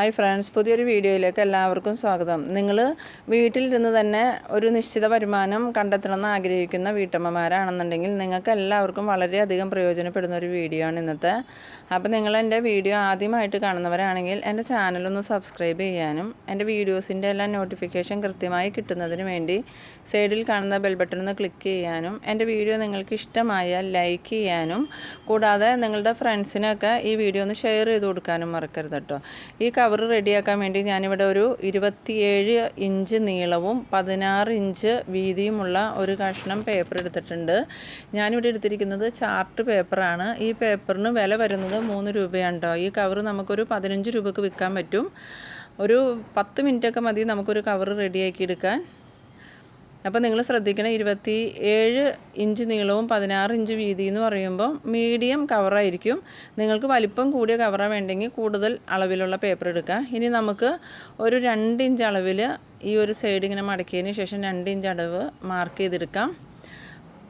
Hi friends പുതിയൊരു വീഡിയോയിലേക്ക് എല്ലാവർക്കും സ്വാഗതം. നിങ്ങൾ വീട്ടിലിരുന്ന് തന്നെ ഒരു നിശ്ചിത വരുമാനം കണ്ടെത്തണമെന്ന് ആഗ്രഹിക്കുന്ന വീട്ടമ്മമാരാണെന്നുണ്ടെങ്കിൽ നിങ്ങൾക്ക് എല്ലാവർക്കും വളരെയധികം പ്രയോജനപ്പെടുന്ന ഒരു വീഡിയോ ആണ് ഇന്നത്തെ. അപ്പോൾ നിങ്ങൾ എന്റെ വീഡിയോ ആദ്യമായിട്ട് കാണുന്നവരാണെങ്കിൽ എന്റെ ചാനലൊന്ന് സബ്സ്ക്രൈബ് ചെയ്യാനും എന്റെ വീഡിയോസിന്റെ എല്ലാം നോട്ടിഫിക്കേഷൻ കൃത്യമായി കിട്ടുന്നതിന് വേണ്ടി സൈഡിൽ കാണുന്ന ബെൽ ബട്ടൺ ഒന്ന് ക്ലിക്ക് ചെയ്യാനും എന്റെ വീഡിയോ നിങ്ങൾക്ക് ഇഷ്ടമായാൽ ലൈക്ക് ചെയ്യാനും കൂടാതെ നിങ്ങളുടെ ഫ്രണ്ട്സിനൊക്കെ ഈ വീഡിയോ ഒന്ന് ഷെയർ ചെയ്ത് കൊടുക്കാനും മറക്കരുത് കേട്ടോ. ഈ കവർ റെഡിയാക്കാൻ വേണ്ടി ഞാനിവിടെ ഒരു ഇരുപത്തിയേഴ് ഇഞ്ച് നീളവും പതിനാറ് ഇഞ്ച് വീതിയുമുള്ള ഒരു കഷ്ണം പേപ്പർ എടുത്തിട്ടുണ്ട്. ഞാനിവിടെ എടുത്തിരിക്കുന്നത് ചാർട്ട് പേപ്പറാണ് ഈ പേപ്പറിന് വില വരുന്നത് മൂന്ന് രൂപയാണ് കേട്ടോ ഈ കവർ നമുക്കൊരു പതിനഞ്ച് രൂപക്ക് വിൽക്കാൻ പറ്റും. ഒരു പത്ത് മിനിറ്റൊക്കെ മതി നമുക്കൊരു കവർ റെഡിയാക്കി എടുക്കാൻ. അപ്പോൾ നിങ്ങൾ ശ്രദ്ധിക്കണം ഇരുപത്തി ഏഴ് ഇഞ്ച് നീളവും പതിനാറ് ഇഞ്ച് വീതി എന്ന് പറയുമ്പോൾ മീഡിയം കവറായിരിക്കും നിങ്ങൾക്ക് വലിപ്പം കൂടിയ കവറാണ് വേണ്ടെങ്കിൽ കൂടുതൽ അളവിലുള്ള പേപ്പർ എടുക്കുക ഇനി നമുക്ക് ഒരു രണ്ട് ഇഞ്ച് അളവിൽ ഈ ഒരു സൈഡ് ഇങ്ങനെ മടക്കിയതിന് ശേഷം രണ്ട് ഇഞ്ച് അളവ് മാർക്ക് ചെയ്തെടുക്കാം.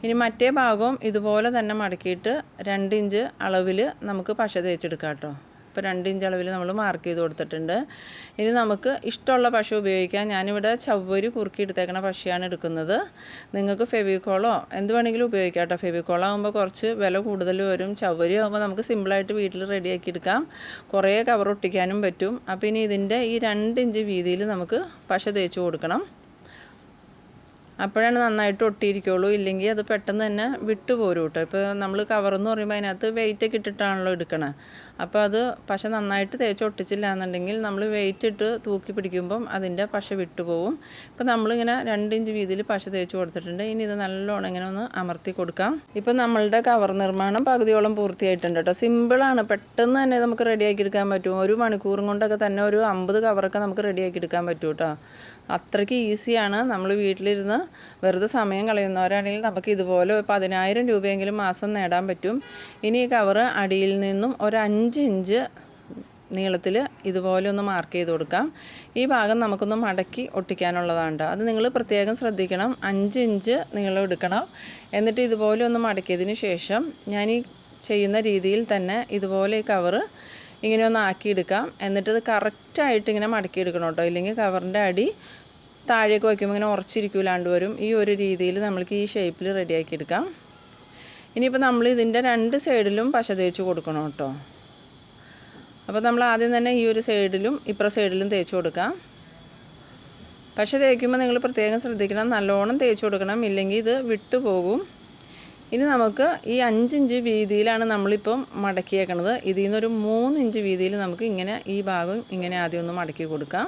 ഇനി മറ്റേ ഭാഗവും ഇതുപോലെ തന്നെ മടക്കിയിട്ട് രണ്ട് ഇഞ്ച് അളവിൽ നമുക്ക് പശ തേച്ചെടുക്കാം കേട്ടോ. ഇപ്പോൾ രണ്ട് ഇഞ്ച് അളവിൽ നമ്മൾ മാർക്ക് ചെയ്ത് കൊടുത്തിട്ടുണ്ട്. ഇനി നമുക്ക് ഇഷ്ടമുള്ള പശ ഉപയോഗിക്കാം. ഞാനിവിടെ ചവ്വരി കുറുക്കി എടുത്തേക്കണ പശയാണ് എടുക്കുന്നത്. നിങ്ങൾക്ക് ഫെവിക്കോളോ എന്ത് വേണമെങ്കിലും ഉപയോഗിക്കാം കേട്ടോ. ഫെവിക്കോൾ ആകുമ്പോൾ കുറച്ച് വില കൂടുതൽ വരും. ചവ്വരി ആകുമ്പോൾ നമുക്ക് സിമ്പിളായിട്ട് വീട്ടിൽ റെഡിയാക്കി എടുക്കാം. കുറേ കവർ ഒട്ടിക്കാനും പറ്റും. അപ്പോൾ ഇനി ഇതിന്റെ ഈ രണ്ട് ഇഞ്ച് വീതിയിൽ നമുക്ക് പശ തേച്ച് കൊടുക്കണം. അപ്പോഴാണ് നന്നായിട്ട് ഒട്ടിയിരിക്കുള്ളൂ. ഇല്ലെങ്കിൽ അത് പെട്ടെന്ന് തന്നെ വിട്ടുപോരും കേട്ടോ. ഇപ്പോൾ നമ്മൾ എന്ന് പറയുമ്പോൾ അതിനകത്ത് വെയിറ്റൊക്കെ ഇട്ടിട്ടാണല്ലോ എടുക്കണത് അപ്പോൾ അത് പശ നന്നായിട്ട് തേച്ച് ഒട്ടിച്ചില്ല എന്നുണ്ടെങ്കിൽ നമ്മൾ വെയിറ്റ് ഇട്ട് തൂക്കി പിടിക്കുമ്പം അതിന്റെ പശ വിട്ടുപോകും ഇപ്പം നമ്മളിങ്ങനെ രണ്ട് ഇഞ്ച് വീതിയിൽ പശ തേച്ച് കൊടുത്തിട്ടുണ്ട്. ഇനി ഇത് നല്ലോണം ഇങ്ങനെ ഒന്ന് അമർത്തി കൊടുക്കാം. ഇപ്പോൾ നമ്മളുടെ കവർ നിർമ്മാണം പകുതിയോളം പൂർത്തിയായിട്ടുണ്ട് കേട്ടോ. സിമ്പിളാണ് പെട്ടെന്ന് തന്നെ നമുക്ക് റെഡിയാക്കി എടുക്കാൻ പറ്റും. ഒരു മണിക്കൂറും കൊണ്ടൊക്കെ തന്നെ ഒരു അമ്പത് കവറൊക്കെ നമുക്ക് റെഡിയാക്കി എടുക്കാൻ പറ്റും കേട്ടോ. അത്രയ്ക്ക് ഈസിയാണ് നമ്മൾ വീട്ടിലിരുന്ന് വെറുതെ സമയം കളയുന്നവരാണെങ്കിൽ നമുക്ക് ഇതുപോലെ പതിനായിരം രൂപയെങ്കിലും മാസം നേടാൻ പറ്റും. ഇനി ഈ കവറ് അടിയിൽ നിന്നും ഒരു അഞ്ച് ഇഞ്ച് നീളത്തിൽ ഇതുപോലെ ഒന്ന് മാർക്ക് ചെയ്ത് കൊടുക്കാം. ഈ ഭാഗം നമുക്കൊന്ന് മടക്കി ഒട്ടിക്കാനുള്ളതാണ് അത് നിങ്ങൾ പ്രത്യേകം ശ്രദ്ധിക്കണം. അഞ്ച് ഇഞ്ച് നീളം എടുക്കണം. എന്നിട്ട് ഇതുപോലെ ഒന്ന് മടക്കിയതിന് ശേഷം ഞാൻ ഈ ചെയ്യുന്ന രീതിയിൽ തന്നെ ഇതുപോലെ ഈ കവറ് ഇങ്ങനെ ഒന്ന് ആക്കിയെടുക്കാം എന്നിട്ട് ഇത് കറക്റ്റായിട്ട് ഇങ്ങനെ മടക്കിയെടുക്കണം കേട്ടോ. ഇല്ലെങ്കിൽ കവറിന്റെ അടി താഴേക്ക് വയ്ക്കുമ്പോൾ ഇങ്ങനെ ഉറച്ചിരിക്കൂലാണ്ട് വരും. ഈ ഒരു രീതിയിൽ നമ്മൾക്ക് ഈ ഷേപ്പിൽ റെഡിയാക്കി എടുക്കാം. ഇനിയിപ്പോൾ നമ്മൾ ഇതിന്റെ രണ്ട് സൈഡിലും പശ തേച്ച് കൊടുക്കണം കേട്ടോ. അപ്പോൾ നമ്മൾ ആദ്യം തന്നെ ഈ ഒരു സൈഡിലും ഇപ്പുറ സൈഡിലും തേച്ച് കൊടുക്കാം. പക്ഷെ തേക്കുമ്പോൾ നിങ്ങൾ പ്രത്യേകം ശ്രദ്ധിക്കണം നല്ലോണം തേച്ച് കൊടുക്കണം ഇല്ലെങ്കിൽ ഇത് വിട്ടുപോകും ഇനി നമുക്ക് ഈ അഞ്ചിഞ്ച് വീതിയിലാണ് നമ്മളിപ്പം മടക്കിയേക്കണത്. ഇതിൽ നിന്നൊരു മൂന്ന് ഇഞ്ച് വീതിയിൽ നമുക്ക് ഇങ്ങനെ ഈ ഭാഗം ഇങ്ങനെ ആദ്യം ഒന്ന് മടക്കി കൊടുക്കാം.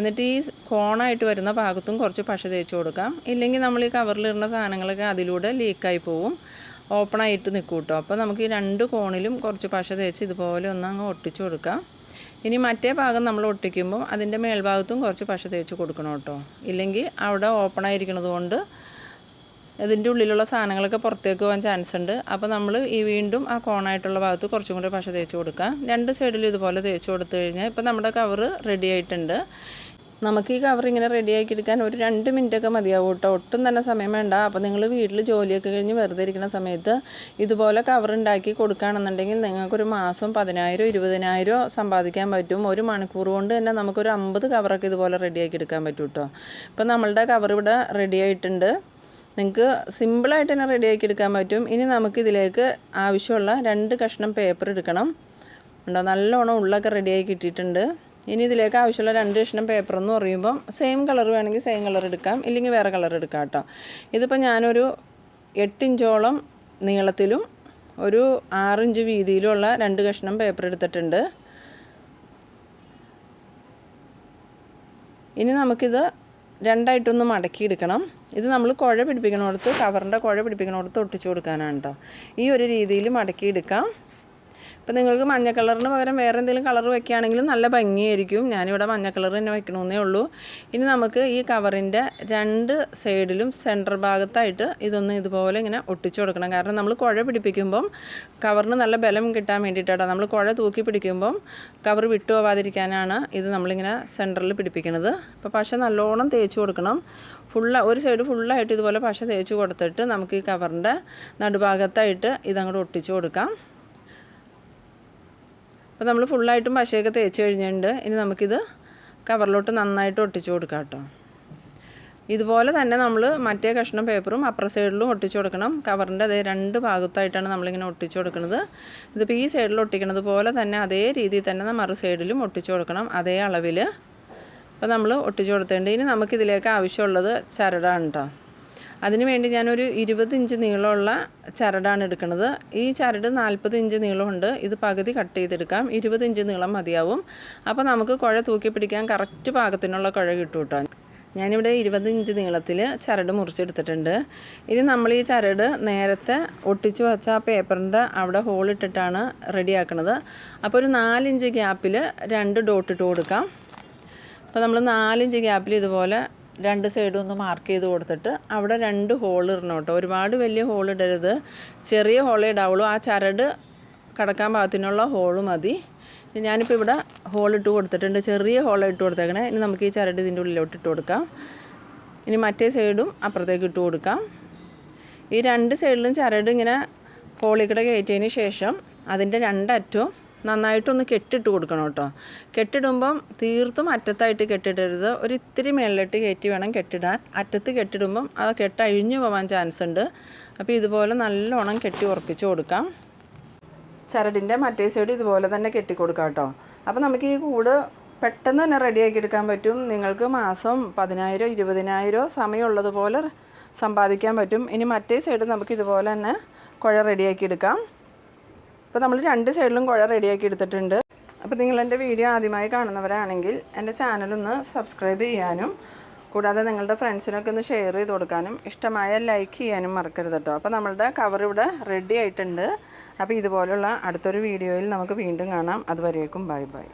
എന്നിട്ട് ഈ കോണായിട്ട് വരുന്ന ഭാഗത്തും കുറച്ച് പശ തേച്ച് കൊടുക്കാം. ഇല്ലെങ്കിൽ നമ്മൾ ഈ കവറിലിടുന്ന സാധനങ്ങളൊക്കെ അതിലൂടെ ലീക്കായി പോവും. ഓപ്പണായിട്ട് നിൽക്കും കേട്ടോ. അപ്പോൾ നമുക്ക് ഈ രണ്ട് കോണിലും കുറച്ച് പശ തേച്ച് ഇതുപോലെ ഒന്ന് അങ്ങ് ഒട്ടിച്ചു കൊടുക്കാം. ഇനി മറ്റേ ഭാഗം നമ്മൾ ഒട്ടിക്കുമ്പോൾ അതിന്റെ മേൽഭാഗത്തും കുറച്ച് പശ തേച്ച് കൊടുക്കണം കേട്ടോ. ഇല്ലെങ്കിൽ അവിടെ ഓപ്പണായിരിക്കുന്നത് കൊണ്ട് ഇതിന്റെ ഉള്ളിലുള്ള സാധനങ്ങളൊക്കെ പുറത്തേക്ക് പോകാൻ ചാൻസ് ഉണ്ട്. അപ്പോൾ നമ്മൾ ഈ വീണ്ടും ആ കോണായിട്ടുള്ള ഭാഗത്ത് കുറച്ചും കൂടി പശ തേച്ച് കൊടുക്കാം. രണ്ട് സൈഡിലും ഇതുപോലെ തേച്ച് കൊടുത്തു കഴിഞ്ഞാൽ ഇപ്പോൾ നമ്മുടെ കവറ് റെഡി ആയിട്ടുണ്ട്. നമുക്ക് ഈ കവർ ഇങ്ങനെ റെഡിയാക്കി എടുക്കാൻ ഒരു രണ്ട് മിനിറ്റൊക്കെ മതിയാവും കേട്ടോ. ഒട്ടും തന്നെ സമയം വേണ്ട. അപ്പോൾ നിങ്ങൾ വീട്ടിൽ ജോലിയൊക്കെ കഴിഞ്ഞ് വെറുതെ ഇരിക്കുന്ന സമയത്ത് ഇതുപോലെ കവർ ഉണ്ടാക്കി കൊടുക്കുകയാണെന്നുണ്ടെങ്കിൽ നിങ്ങൾക്കൊരു മാസം പതിനായിരം ഇരുപതിനായിരം സമ്പാദിക്കാൻ പറ്റും. ഒരു മണിക്കൂർ കൊണ്ട് തന്നെ നമുക്കൊരു അമ്പത് കവറൊക്കെ ഇതുപോലെ റെഡിയാക്കി എടുക്കാൻ പറ്റും കേട്ടോ. ഇപ്പോൾ നമ്മളുടെ കവർ ഇവിടെ റെഡി ആയിട്ടുണ്ട്. നിങ്ങൾക്ക് സിമ്പിളായിട്ട് തന്നെ റെഡിയാക്കി എടുക്കാൻ പറ്റും. ഇനി നമുക്കിതിലേക്ക് ആവശ്യമുള്ള രണ്ട് കഷ്ണം പേപ്പർ എടുക്കണം. ഉണ്ടോ? നല്ലോണം ഉള്ളൊക്കെ റെഡിയാക്കി കിട്ടിയിട്ടുണ്ട്. ഇനി ഇതിലേക്ക് ആവശ്യമുള്ള രണ്ട് കഷ്ണം പേപ്പർ എന്ന് പറയുമ്പം സെയിം കളർ വേണമെങ്കിൽ സെയിം കളർ എടുക്കാം. ഇല്ലെങ്കിൽ വേറെ കളർ എടുക്കാം കേട്ടോ ഇതിപ്പോൾ ഞാനൊരു എട്ടിഞ്ചോളം നീളത്തിലും ഒരു ആറിഞ്ച് വീതിയിലുള്ള രണ്ട് കഷ്ണം പേപ്പർ എടുത്തിട്ടുണ്ട്. ഇനി നമുക്കിത് രണ്ടായിട്ടൊന്ന് മടക്കിയെടുക്കണം. ഇത് നമ്മൾ കുഴ പിടിപ്പിക്കണോടത്ത് കവറിന്റെ കുഴ പിടിപ്പിക്കണോടത്ത് ഒട്ടിച്ചു കൊടുക്കാനാണ് കേട്ടോ ഈ ഒരു രീതിയിൽ മടക്കിയെടുക്കാം. ഇപ്പം നിങ്ങൾക്ക് മഞ്ഞ കളറിന് പകരം വേറെ എന്തെങ്കിലും കളർ വയ്ക്കുകയാണെങ്കിലും നല്ല ഭംഗിയായിരിക്കും. ഞാനിവിടെ മഞ്ഞ കളർ തന്നെ വയ്ക്കണമെന്നേ ഉള്ളൂ. ഇനി നമുക്ക് ഈ കവറിന്റെ രണ്ട് സൈഡിലും സെന്റർ ഭാഗത്തായിട്ട് ഇതൊന്ന് ഇതുപോലെ ഇങ്ങനെ ഒട്ടിച്ചു കൊടുക്കണം. കാരണം നമ്മൾ കുഴ പിടിപ്പിക്കുമ്പം കവറിന് നല്ല ബലം കിട്ടാൻ വേണ്ടിയിട്ടാണ് നമ്മൾ കുഴ തൂക്കി പിടിക്കുമ്പം കവർ വിട്ടു പോവാതിരിക്കാനാണ് ഇത് നമ്മളിങ്ങനെ സെന്ററിൽ പിടിപ്പിക്കുന്നത്. അപ്പോൾ പശ നല്ലോണം തേച്ച് കൊടുക്കണം. ഫുള്ള ഒരു സൈഡ് ഫുള്ളായിട്ട് ഇതുപോലെ പശ തേച്ച് കൊടുത്തിട്ട് നമുക്ക് ഈ കവറിന്റെ നടുഭാഗത്തായിട്ട് ഇതങ്ങോട്ട് ഒട്ടിച്ചു കൊടുക്കാം. അപ്പോൾ നമ്മൾ ഫുള്ളായിട്ടും പശയൊക്കെ തേച്ച് കഴിഞ്ഞിട്ടുണ്ട്. ഇനി നമുക്കിത് കവറിലോട്ട് നന്നായിട്ട് ഒട്ടിച്ചു കൊടുക്കാം കേട്ടോ. ഇതുപോലെ തന്നെ നമ്മൾ മറ്റേ കഷ്ണം പേപ്പറും അപ്പുറ സൈഡിലും ഒട്ടിച്ചു കൊടുക്കണം. കവറിന്റെ അതേ രണ്ട് ഭാഗത്തായിട്ടാണ് നമ്മളിങ്ങനെ ഒട്ടിച്ചു കൊടുക്കുന്നത്. ഇതിപ്പോൾ ഈ സൈഡിൽ ഒട്ടിക്കുന്നത് പോലെ തന്നെ അതേ രീതിയിൽ തന്നെ മറു സൈഡിലും ഒട്ടിച്ചു കൊടുക്കണം. അതേ അളവിൽ. അപ്പോൾ നമ്മൾ ഒട്ടിച്ചു കൊടുത്തേണ്ട. ഇനി നമുക്കിതിലേക്ക് ആവശ്യമുള്ളത് ചരടാണ് കേട്ടോ. അതിന് വേണ്ടി ഞാനൊരു ഇരുപത് ഇഞ്ച് നീളമുള്ള ചരടാണ് എടുക്കുന്നത്. ഈ ചരട് നാൽപ്പത് ഇഞ്ച് നീളമുണ്ട്. ഇത് പകുതി കട്ട് ചെയ്തെടുക്കാം. ഇരുപത് ഇഞ്ച് നീളം മതിയാവും. അപ്പോൾ നമുക്ക് കുഴ തൂക്കി പിടിക്കാൻ കറക്റ്റ് പാകത്തിനുള്ള കുഴ കിട്ടും കേട്ടോ. ഞാനിവിടെ ഇരുപത് ഇഞ്ച് നീളത്തിൽ ചരട് മുറിച്ചെടുത്തിട്ടുണ്ട്. ഇനി നമ്മൾ ഈ ചരട് നേരത്തെ ഒട്ടിച്ചു വെച്ച ആ പേപ്പറിന്റെ അവിടെ ഹോളിട്ടിട്ടാണ് റെഡിയാക്കുന്നത് അപ്പോൾ ഒരു നാലിഞ്ച് ഗ്യാപ്പിൽ രണ്ട് ഡോട്ട് ഇട്ട് കൊടുക്കാം. അപ്പോൾ നമ്മൾ നാലിഞ്ച് ഗ്യാപ്പിൽ ഇതുപോലെ രണ്ട് സൈഡും ഒന്ന് മാർക്ക് ചെയ്ത് കൊടുത്തിട്ട് അവിടെ രണ്ട് ഹോൾ ഇടണം കേട്ടോ. ഒരുപാട് വലിയ ഹോൾ ഇടരുത്. ചെറിയ ഹോളേ ഇടാവുള്ളൂ. ആ ചരട് കടക്കാൻ പാകത്തിനുള്ള ഹോൾ മതി. ഞാനിപ്പോൾ ഇവിടെ ഹോൾ ഇട്ട് കൊടുത്തിട്ടുണ്ട്. ചെറിയ ഹോൾ ഇട്ട് കൊടുത്തേക്കണേ. ഇനി നമുക്ക് ഈ ചരട് ഇതിന്റെ ഉള്ളിലോട്ട് ഇട്ട് കൊടുക്കാം. ഇനി മറ്റേ സൈഡും അപ്പുറത്തേക്ക് ഇട്ട് കൊടുക്കാം. ഈ രണ്ട് സൈഡിലും ചരട് ഇങ്ങനെ ഹോളിക്കട കയറ്റിയതിന് ശേഷം അതിന്റെ രണ്ടറ്റവും നന്നായിട്ടൊന്ന് കെട്ടിട്ട് കൊടുക്കണം കേട്ടോ. കെട്ടിടുമ്പം തീർത്തും അറ്റത്തായിട്ട് കെട്ടിടരുത്. ഒരു ഇത്തിരി മേളിലിട്ട് കയറ്റി വേണം കെട്ടിടാൻ. അറ്റത്ത് കെട്ടിടുമ്പം അത് കെട്ടഴിഞ്ഞു പോകാൻ ചാൻസ് ഉണ്ട്. അപ്പോൾ ഇതുപോലെ നല്ലോണം കെട്ടി ഉറപ്പിച്ച് കൊടുക്കാം. ചരടിന്റെ മറ്റേ സൈഡ് ഇതുപോലെ തന്നെ കെട്ടിക്കൊടുക്കാം കേട്ടോ. അപ്പോൾ നമുക്ക് ഈ കൂട് പെട്ടെന്ന് തന്നെ റെഡിയാക്കി എടുക്കാൻ പറ്റും. നിങ്ങൾക്ക് മാസം പതിനായിരം ഇരുപതിനായിരോ സമയമുള്ളതുപോലെ സമ്പാദിക്കാൻ പറ്റും. ഇനി മറ്റേ സൈഡ് നമുക്ക് ഇതുപോലെ തന്നെ കുഴ റെഡിയാക്കി എടുക്കാം. അപ്പോൾ നമ്മൾ രണ്ട് സൈഡിലും കുഴ റെഡിയാക്കി എടുത്തിട്ടുണ്ട്. അപ്പോൾ നിങ്ങൾ എന്റെ വീഡിയോ ആദ്യമായി കാണുന്നവരാണെങ്കിൽ എന്റെ ചാനലൊന്ന് സബ്സ്ക്രൈബ് ചെയ്യാനും കൂടാതെ നിങ്ങളുടെ ഫ്രണ്ട്സിനൊക്കെ ഒന്ന് ഷെയർ ചെയ്ത് കൊടുക്കാനും ഇഷ്ടമായ ലൈക്ക് ചെയ്യാനും മറക്കരുത് കേട്ടോ അപ്പോൾ നമ്മളുടെ കവർ ഇവിടെ റെഡി ആയിട്ടുണ്ട്. അപ്പോൾ ഇതുപോലുള്ള അടുത്തൊരു വീഡിയോയിൽ നമുക്ക് വീണ്ടും കാണാം. അതുവരേക്കും ബൈ ബൈ